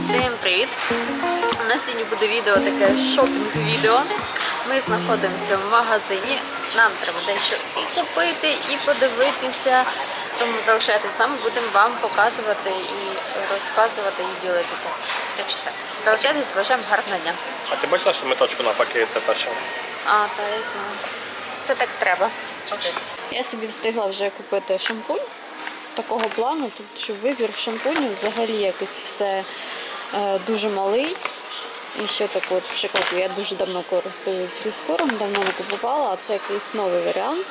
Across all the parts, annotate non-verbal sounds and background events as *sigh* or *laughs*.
Всім привіт! У нас сьогодні буде відео таке шопінг-відео. Ми знаходимося в магазині. Нам треба дещо і купити, і подивитися. Тому залишайтесь з нами, будемо вам показувати і розказувати і ділитися. Так що так, залишайтесь, бажаємо гарного дня. А ти бачила, що ми точку навпаки те тащимо? А, та я знаю. Це так треба. Я собі встигла вже купити шампунь такого плану. Тут що вибір шампунів взагалі якось все е, дуже малий. І ще так от прикладу, я дуже давно користуюсь фіскором, давно не купувала, а це якийсь новий варіант.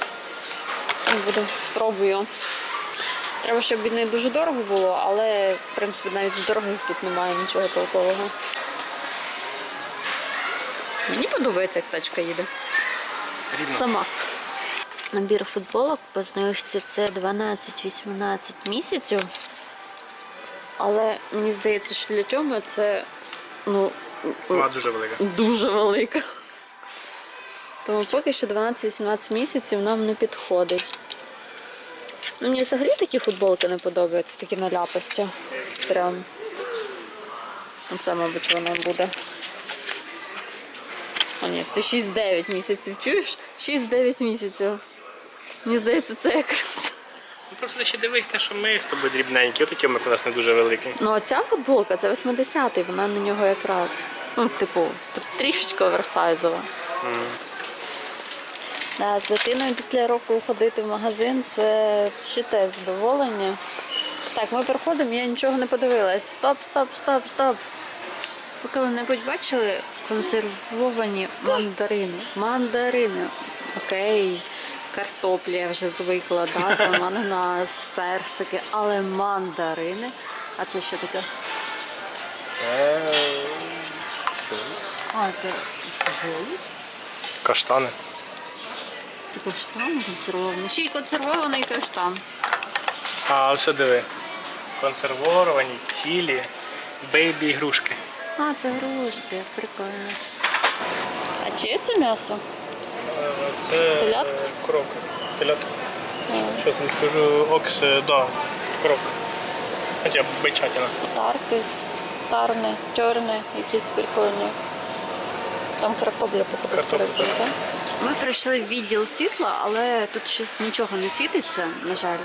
Ну, Буду спробую. Треба, щоб він не дуже дорого було, але в принципі навіть з дорогих тут немає нічого толкового. Мені подобається, як тачка їде. Рівно. Сама. Набір футболок по знижці це 12-18 місяців. Але мені здається, що для чого це ну, Вона дуже велика. дуже велика. Тому поки що 12-18 місяців нам не підходить. Ну, мені взагалі такі футболки не подобаються, такі на ляпості. Прям. Це, мабуть, воно буде. О, ні, це 6-9 місяців. Чуєш? 6-9 місяців. Мені здається, це якраз. Ну просто ще дивись те, що ми з тобою дрібненькі, отакі ми у нас не дуже великі. Ну, а ця футболка це 80-й, вона на нього якраз. Ну, типу, тут трішечки оверсайзова. Да, з дитиною після року ходити в магазин це ще те задоволення. Так, ми приходимо, я нічого не подивилась. Стоп, стоп, стоп, стоп. Ви коли-небудь бачили консервовані мандарини? Мандарини. Окей. Картоплі я вже звикла, да? там *laughs* ананас, персики, але мандарини. А це що таке? Це А, це, це голуб? каштани. Це каштан консервований. Ще й консервований каштан. А все диви. Консервовані, цілі, бейбі ігрушки. А, це грушки, прикольно. А чиє це м'ясо? Це Телят? е, крок. Телят. Щось не скажу, окс, е, да, крок. Хоча бичатина. Тарти, тарне, чорне, якісь прикольні. Там картопля Картопля, так? Ми прийшли в відділ світла, але тут щось нічого не світиться, на жаль.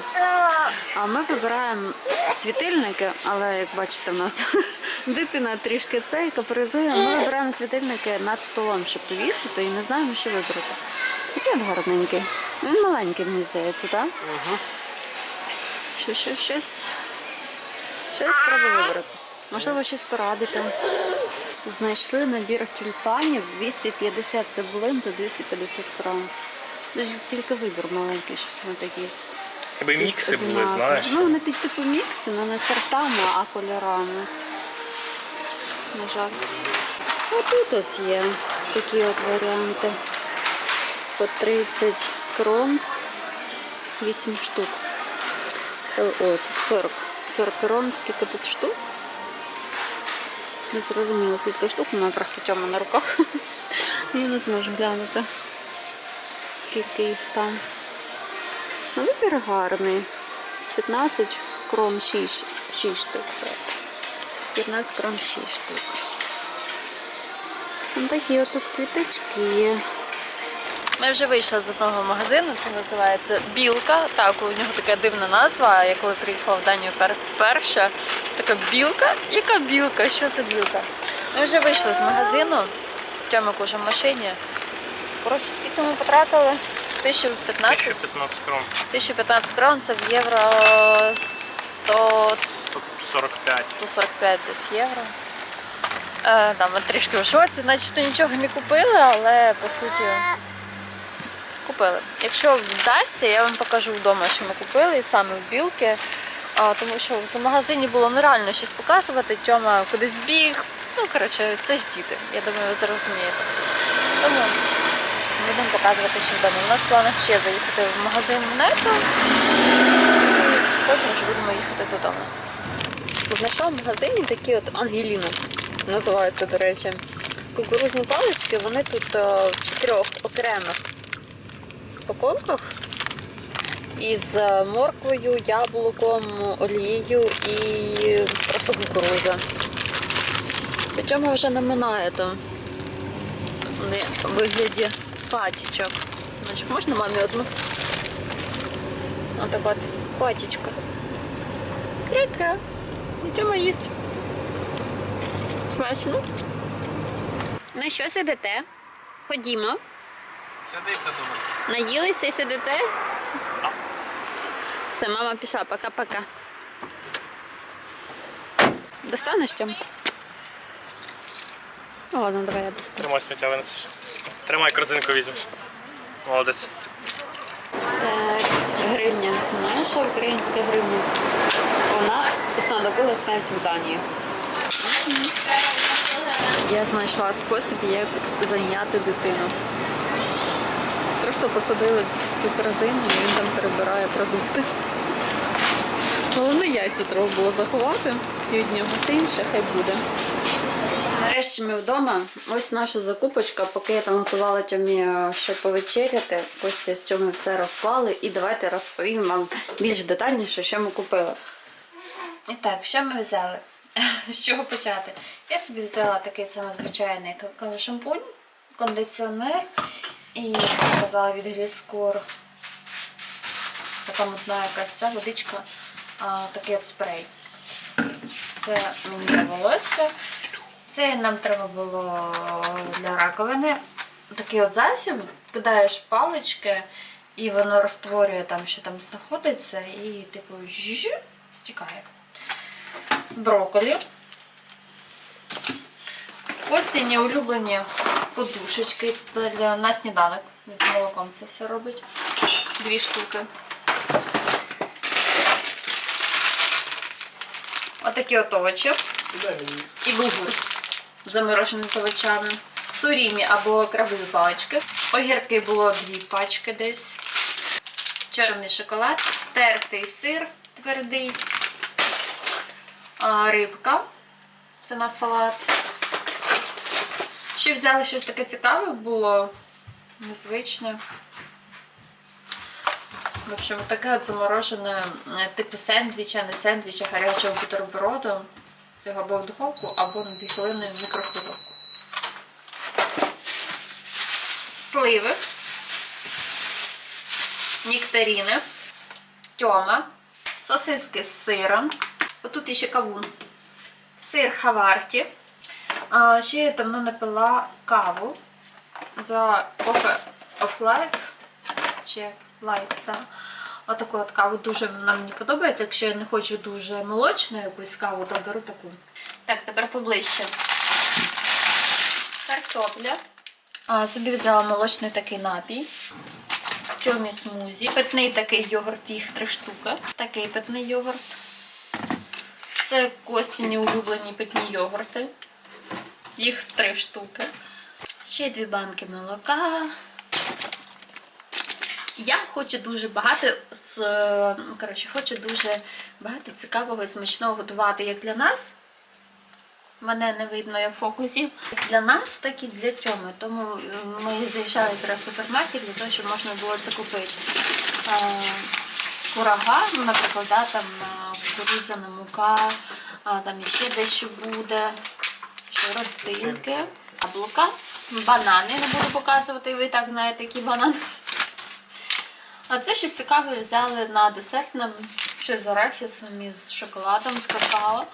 А ми вибираємо світильники, але як бачите, в нас дитина трішки цей капризує. Ми вибираємо світильники над столом, щоб повісити, і не знаємо, що вибрати. Такий от гарненький. Він маленький, мені здається, так? Угу. Що, що, щось. Щось треба вибрати. Можливо, щось порадити. Знайшли набір тюльпанів 250 цибулин за 250 грам. Дуже тільки вибір маленький, щось вони такі. Якби мікси були, знаєш. Ну, вони під типу мікси, але не сортами, а кольорами. На жаль. Отут ось є такі от варіанти. По 30 крон 8 штук. О, тут 40. 40 крон, скільки тут штук? Не зрозуміло, скільки штук, у мене просто тьома на руках. *laughs* Я не зможу глянути, скільки їх там. Ну, вибір гарний. 15 крон 6, 6 штук. Так. 15 крон 6 штук. Ось такі от тут квіточки. Ми вже вийшли з одного магазину, це називається Білка. Так, у нього така дивна назва. Я коли приїхала в Данію пер- вперше, така білка. Яка білка? Що за білка? Ми вже вийшли з магазину. Тьомик уже в машині. Коротше, скільки ми потратили? 1015. 1015 крон. 1015 крон це в євро 100, 145. 145 десь євро. Е, да, ми трішки в шоці, начебто нічого не купили, але по суті купили. Якщо вдасться, я вам покажу вдома, що ми купили, і саме в білки. А, тому що в магазині було нереально щось показувати, Тьома кудись біг. Ну, коротше, це ж діти. Я думаю, ви зрозумієте. Тому будемо показувати, що вдома. У нас в планах ще заїхати в магазин Нето і потім вже будемо їхати додому. Знайшла в магазині такі от Ангеліна, називаються, до речі. Кукурузні палички, вони тут е, в чотирьох окремих упаковках. із е, морквою, яблуком, олією і просто кукуруза. Причому вже наминає там вони вигляді патічок. Синочок, можна мамі одну? Отак от патічка. Кря-кря. Йдемо їсти. Смачно. Ну що сидите? Ходімо. Сидиться дома. Наїлися і сидите? Все, мама пішла, пока-пока. Достанеш чим? Ну, ладно, давай я достану. Тримай сміття винесеш. Тримай корзинку візьмеш. Молодець. Так, гривня. Наша українська гривня. Вона знадобилась навіть в Данії. Я знайшла спосіб, як зайняти дитину. Просто посадили цю корзину і він там перебирає продукти. Головне яйця треба було заховати і від нього все інше хай буде. Нарешті ми вдома. Ось наша закупочка, поки я там готувала Тьомі, е, що повечеряти. Костя з Тьомі все розклали. І давайте розповім вам більш детальніше, що ми купили. І так, що ми взяли? *laughs* З чого почати? Я собі взяла такий самий звичайний шампунь, кондиціонер і казала від Гліскор. Така мутна якась ця водичка, а, такий от спрей. Це мені для волосся. Це нам треба було для раковини. Такий от засіб, кидаєш палички, і воно розтворює там, що там знаходиться, і типу жжж, стікає. Брокколі. Костяні улюблені подушечки для, на сніданок. З молоком це все робить. Дві штуки. Отакі от овочі і булгур заморожений з овочами. Сурімі або крабові палички. Огірки було дві пачки десь. Чорний шоколад, тертий сир твердий, рибка. Це на салат. Ще взяли щось таке цікаве, було незвичне. В общем, таке от заморожене е, типу сендвіча, не сендвіча, гарячого бутерброду. Цього або в духовку, або на 2 хвилини в мікрохвильовку. Сливи, нектаріни, тьома, сосиски з сиром. Отут іще кавун. Сир хаварті. А, ще я давно не пила каву за кофе light. Чи light, так. Отаку от каву дуже вона мені подобається. Якщо я не хочу дуже молочну якусь каву, то беру таку. Так, тепер поближче. Картопля. А, собі взяла молочний такий напій. Тьомі смузі. Питний такий йогурт, їх три штуки. Такий питний йогурт. Це Костіні улюблені питні йогурти. Їх три штуки. Ще дві банки молока. Я хочу дуже багато з коротше, хочу дуже багато цікавого і смачного готувати як для нас. Мене не видно я в фокусі. Для нас, так і для Тьоми. Тому е, ми заїжджали зараз в супермаркет для того, щоб можна було це купити. Е, Курага, ну, наприклад, да, там е, кукурудзяна мука, а, там ще дещо буде. Що, родзинки, яблука, банани. Не буду показувати, ви так знаєте, які банани. А це щось цікаве взяли на десерт нам щось з арахісом і з шоколадом, з какао.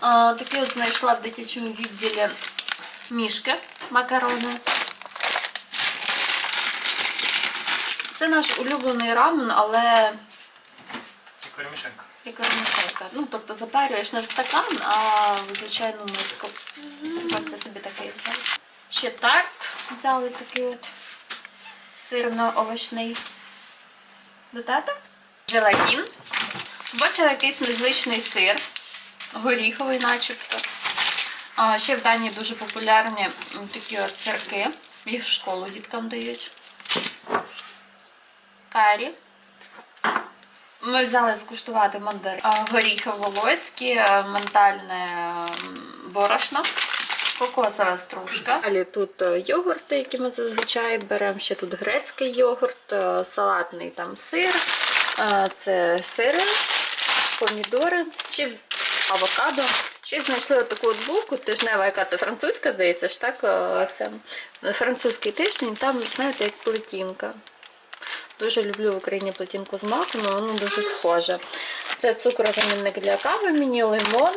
А, такі от знайшла в дитячому відділі мішки макарони. Це наш улюблений рамен, але Перемішанка. як вермішелька. Ну, тобто запарюєш не в стакан, а в звичайну миску. Просто собі такий взяв. Ще тарт взяли такий от сирно-овочний. До тата. Желатин. Бачила якийсь незвичний сир, горіховий начебто. А ще в Данії дуже популярні такі от сирки. Їх в школу діткам дають. Карі. Ми взяли скуштувати мандарин. горіхи волоські, ментальне борошно. Кокосова стружка. Далі тут е, йогурти, які ми зазвичай беремо. Ще тут грецький йогурт, е, салатний там сир, е, це сири, помідори чи авокадо. Ще знайшли таку от булку тижнева, яка це французька, здається ж так. Це французький тиждень, там, знаєте, як плетінка. Дуже люблю в Україні плетінку з маком, але воно дуже схоже. Це цукрозамінник для кави, міні лимон.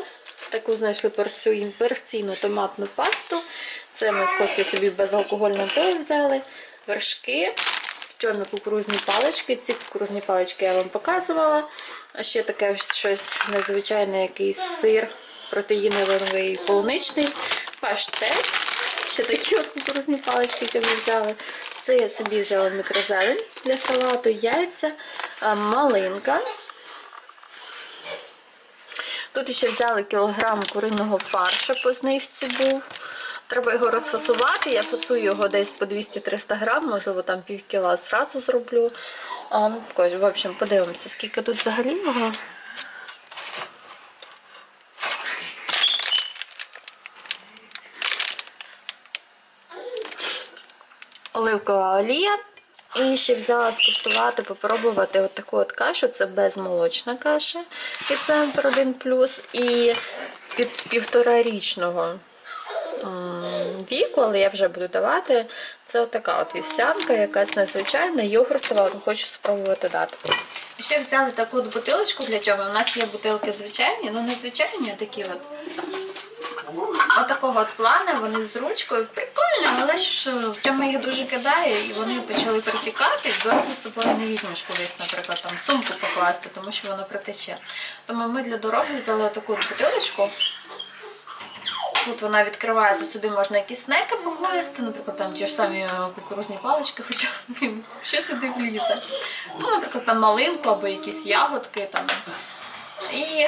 Таку знайшли порцію порційну томатну пасту. Це ми з Костю собі безалкогольне пиво взяли, вершки, чорні кукурузні палички. Ці кукурузні палички я вам показувала. А ще таке щось незвичайне, якийсь сир протеїновий полуничний, паштет. Ще такі от кукурузні палички, ми взяли. Це я собі взяла мікрозелень для салату, яйця, малинка. Тут ще взяли кілограм куриного фарша по знижці був. Треба його розфасувати. Я фасую його десь по 200-300 грам, можливо, там пів кіла зразу зроблю. А, ну, в общем, подивимося, скільки тут взагалі його. Оливкова олія. І ще взяла скуштувати, попробувати от таку от кашу. Це безмолочна каша від Центр 1 і під півторарічного віку, але я вже буду давати. Це отака от вівсянка, якась незвичайна, йогуртова, хочу спробувати дати. Ще взяли таку от бутилочку для чого. У нас є бутилки звичайні, ну не звичайні, а такі от. Отакого от плана, вони з ручкою. Прикольно, але ж е, в чому їх дуже кидає, і вони почали протікати. Дорогу з собою не візьмеш кудись, наприклад, там сумку покласти, тому що воно протече. Тому ми для дороги взяли таку бутилочку. Тут вона відкривається, сюди можна якісь снеки покласти, наприклад, там ті ж самі е, кукурузні палички, хоча блін, що сюди влізе. Ну, наприклад, там малинку або якісь ягодки там. І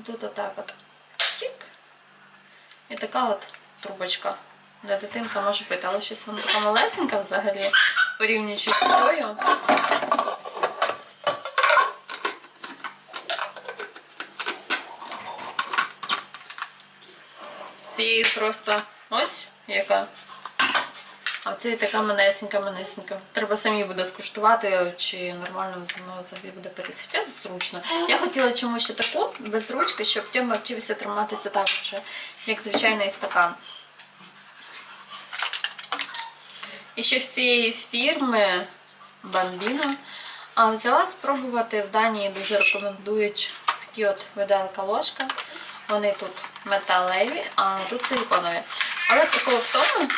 Отут отак от. І така от трубочка. Де дитинка може пити, але щось вона така малесенька взагалі, порівнюючи з тою. Цією просто ось яка. А це така манесенька, манесенька. Треба самі буде скуштувати, чи нормально воно взагалі буде. Хоча зручно. Я хотіла чомусь ще таку без ручки, щоб Тьома вчився триматися так вже, як звичайний стакан. І ще з цієї фірми а, взяла спробувати в Данії дуже рекомендують такі от виделка ложка. Вони тут металеві, а тут силиконові. Але такого в тому.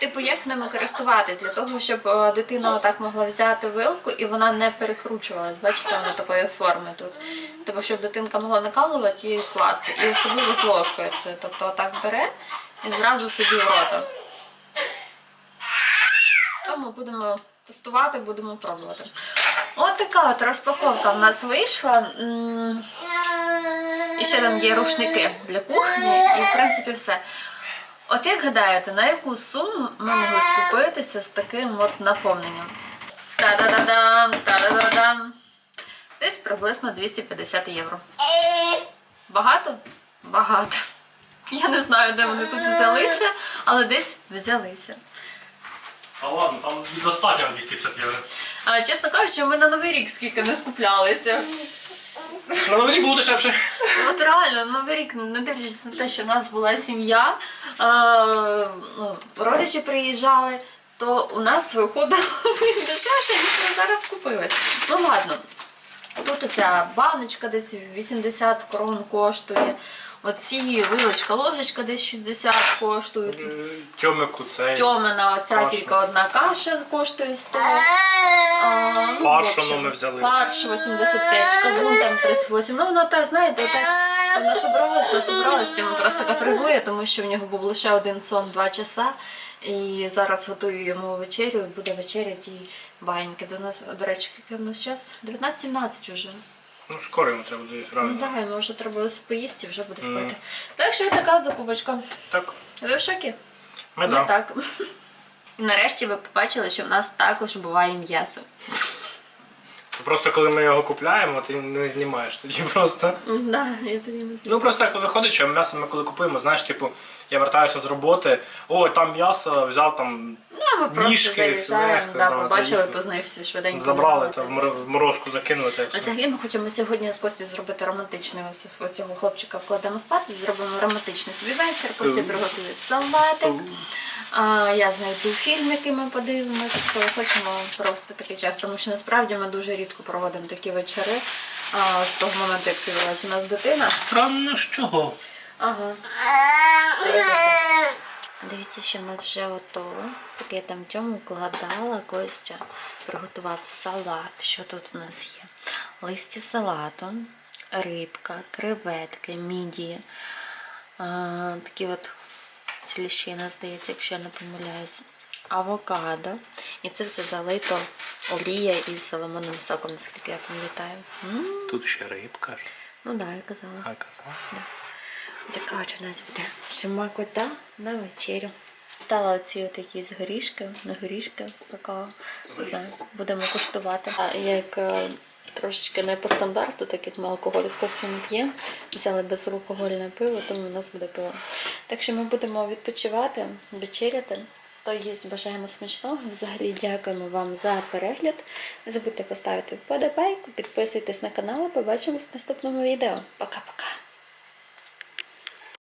Типу, як ними користуватись для того, щоб е, дитина отак могла взяти вилку і вона не перекручувалась. Бачите, вона такої форми тут. Типу, щоб дитинка могла накалувати і вкласти. І особливо з ложкою це. Тобто отак бере і зразу собі в рота. Тому будемо тестувати, будемо пробувати. От така от розпаковка в нас вийшла. І ще там є рушники для кухні, і в принципі все. От як гадаєте, на яку суму ми могли скупитися з таким от наповненням? Та-да-да-дам, та-да-да-дам. Десь приблизно 250 євро. Багато? Багато. Я не знаю, де вони тут взялися, але десь взялися. А ладно, там достатньо 250 євро. А, чесно кажучи, ми на Новий рік скільки не скуплялися. На новий рік було дешевше. От реально, Новий рік, не дивлячись на те, що в нас була сім'я, е, ну, родичі приїжджали, то у нас виходило *laughs* дешевше, ніж ми зараз купились. Ну ладно. Тут оця баночка десь 80 крон коштує. Оці вилочка, ложечка десь 60 коштують. Тьомику цей. Тьомина, оця Каша. тільки одна каша коштує 100. А, ну, Фарш в общем, воно ми взяли. Фарш 85, кавун там 38. Ну, воно так, знаєте, так насобралось, насобралось. Йому просто капризує, тому що в нього був лише один сон 2 часа. І зараз готую йому вечерю, буде вечеряти і баньки. До нас, до речі, який в нас час? 19-17 вже. Ну, скоро йому треба буде Ну рано. давай, може треба поїсти і вже буде спати. Так що така от закупочка. Так. Ви в шокі? Ми Ми да. так. І нарешті ви побачили, що в нас також буває м'ясо. Просто коли ми його купляємо, ти не знімаєш тоді просто. Да, я тоді не знаю. Ну просто як виходить, що м'ясо ми коли купуємо, знаєш, типу, я вертаюся з роботи, о, там м'ясо, взяв там, Ну, ми просто ніжки, заїжджаємо, да, да, побачили, заїхали. познайомилися швиденько. забрали та в мор- в морозку закинули та й А все. Взагалі ми хочемо сьогодні з Костю зробити романтичний ось оцього хлопчика вкладемо спати, зробимо романтичний собі вечір, Костя Ем. приготує салатик. А, я знайду фільм, який ми подивимося, то хочемо просто такий час, тому що насправді ми дуже рідко проводимо такі вечори. А, з того моменту, як з'явилася у нас дитина. Странно з чого? Ага. Дивіться, що в нас вже готово. Поки я там тьому вкладала, Костя приготував салат. Що тут у нас є? Листя салату, рибка, креветки, мідії. А, такі от ціліщина, здається, якщо я не помиляюсь. Авокадо. І це все залито олія із соломонним соком, наскільки я пам'ятаю. Тут ще рибка. Ну так, да, я казала. А казав. Така от у нас буде шмакота на вечерю. Стала оці от якісь горішки, не горішки. Не знаю, будемо куштувати. А як е, трошечки не по стандарту, так як ми алкоголь з костю не п'ємо, взяли безалкогольне пиво, тому у нас буде пиво. Так що ми будемо відпочивати, вечеряти. То їсть бажаємо смачного. Взагалі дякуємо вам за перегляд. Не забудьте поставити вподобайку, підписуйтесь на канал. і Побачимось в наступному відео. Пока-пока!